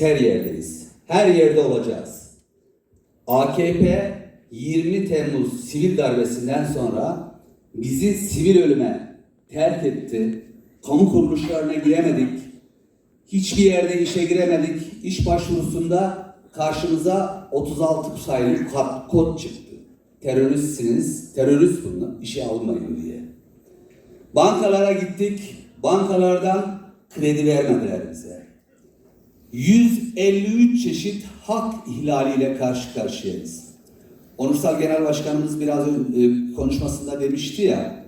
Her yerdeyiz. Her yerde olacağız. AKP 20 Temmuz sivil darbesinden sonra bizi sivil ölüme terk etti. Kamu kuruluşlarına giremedik. Hiçbir yerde işe giremedik. İş başvurusunda karşımıza 36 sayılı kod çıktı. Teröristsiniz, terörist bunlar, işe almayın diye. Bankalara gittik, bankalardan kredi vermediler bize. 153 çeşit hak ihlaliyle karşı karşıyayız. Onursal Genel Başkanımız biraz önce konuşmasında demişti ya,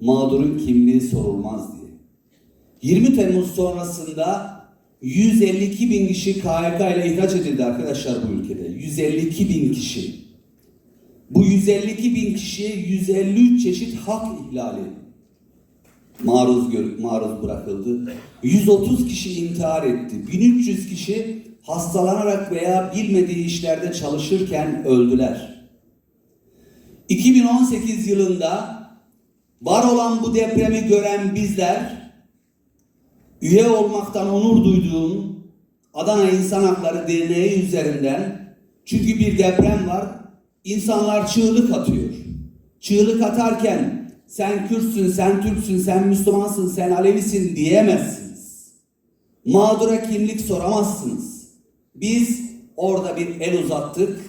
mağdurun kimliği sorulmaz diye. 20 Temmuz sonrasında 152 bin kişi KHK ile ihraç edildi arkadaşlar bu ülkede. 152 bin kişi. Bu 152 bin kişiye 153 çeşit hak ihlali maruz gör, maruz bırakıldı. 130 kişi intihar etti. 1300 kişi hastalanarak veya bilmediği işlerde çalışırken öldüler. 2018 yılında var olan bu depremi gören bizler üye olmaktan onur duyduğum Adana İnsan Hakları Derneği üzerinden çünkü bir deprem var insanlar çığlık atıyor. Çığlık atarken sen Kürtsün, sen Türksün, sen Müslümansın, sen Alevisin diyemezsiniz. Mağdura kimlik soramazsınız. Biz orada bir el uzattık.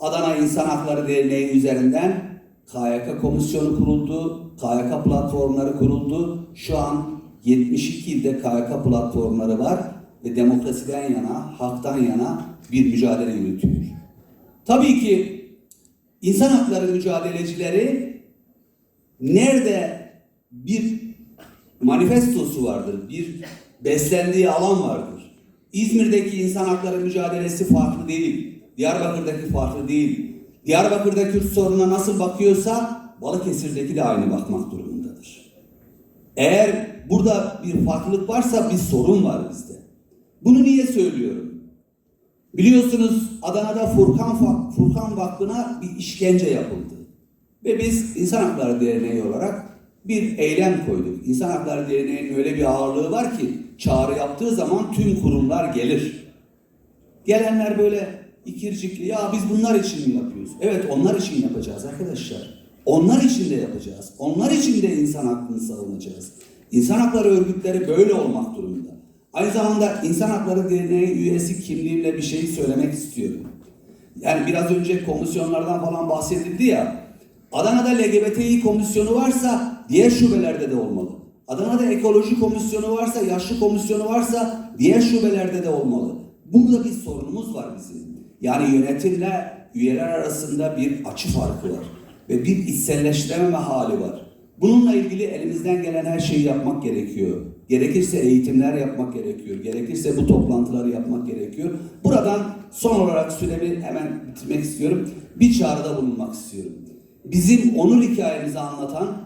Adana İnsan Hakları Derneği üzerinden KYK komisyonu kuruldu. KYK platformları kuruldu. Şu an 72 ilde KYK platformları var ve demokrasiden yana, haktan yana bir mücadele yürütüyor. Tabii ki insan hakları mücadelecileri nerede bir manifestosu vardır, bir beslendiği alan vardır. İzmir'deki insan hakları mücadelesi farklı değil. Diyarbakır'daki farklı değil. Diyarbakır'da Kürt sorununa nasıl bakıyorsa Balıkesir'deki de aynı bakmak durumundadır. Eğer burada bir farklılık varsa bir sorun var bizde. Bunu niye söylüyorum? Biliyorsunuz Adana'da Furkan, Furkan Vakfı'na bir işkence yapıldı. Ve biz İnsan Hakları Derneği olarak bir eylem koyduk. İnsan Hakları Derneği'nin öyle bir ağırlığı var ki çağrı yaptığı zaman tüm kurumlar gelir. Gelenler böyle ikircikli ya biz bunlar için mi yapıyoruz? Evet onlar için yapacağız arkadaşlar. Onlar için de yapacağız. Onlar için de insan hakkını savunacağız. İnsan hakları örgütleri böyle olmak durumunda. Aynı zamanda İnsan Hakları Derneği üyesi kimliğimle bir şey söylemek istiyorum. Yani biraz önce komisyonlardan falan bahsedildi ya. Adana'da LGBTİ komisyonu varsa diğer şubelerde de olmalı. Adana'da ekoloji komisyonu varsa, yaşlı komisyonu varsa diğer şubelerde de olmalı. Burada bir sorunumuz var bizim. Yani yönetimle üyeler arasında bir açı farkı var. Ve bir içselleştirememe hali var. Bununla ilgili elimizden gelen her şeyi yapmak gerekiyor. Gerekirse eğitimler yapmak gerekiyor. Gerekirse bu toplantıları yapmak gerekiyor. Buradan son olarak süremi hemen bitirmek istiyorum. Bir çağrıda bulunmak istiyorum. Bizim onur hikayemizi anlatan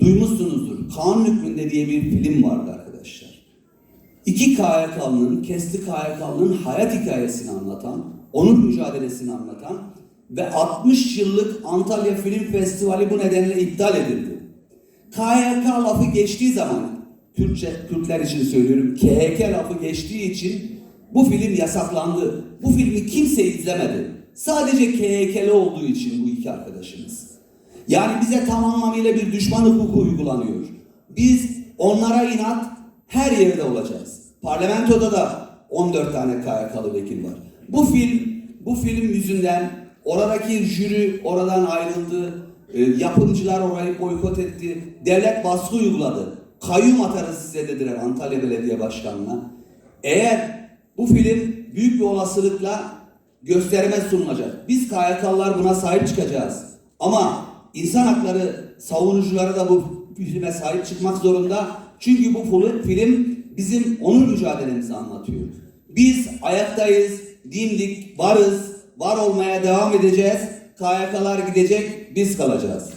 duymuşsunuzdur. Kaan Hükmünde diye bir film vardı arkadaşlar. İki KYK'lının, Kesli KYK'lının hayat hikayesini anlatan, onur mücadelesini anlatan ve 60 yıllık Antalya Film Festivali bu nedenle iptal edildi. KYK lafı geçtiği zaman, Türkçe, Türkler için söylüyorum, KHK lafı geçtiği için bu film yasaklandı. Bu filmi kimse izlemedi. Sadece KHK'li olduğu için bu iki arkadaşımız. Yani bize tam anlamıyla bir düşman hukuku uygulanıyor. Biz onlara inat her yerde olacağız. Parlamentoda da 14 tane KYK'lı vekil var. Bu film, bu film yüzünden oradaki jüri oradan ayrıldı. E, yapımcılar orayı boykot etti. Devlet baskı uyguladı. Kayyum atarız size dediler Antalya Belediye Başkanı'na. Eğer bu film büyük bir olasılıkla gösterime sunulacak. Biz KYK'lılar buna sahip çıkacağız. Ama insan hakları savunucuları da bu filme sahip çıkmak zorunda. Çünkü bu fil- film bizim onur mücadelemizi anlatıyor. Biz ayaktayız, dimdik, varız, var olmaya devam edeceğiz. KYK'lar gidecek, biz kalacağız.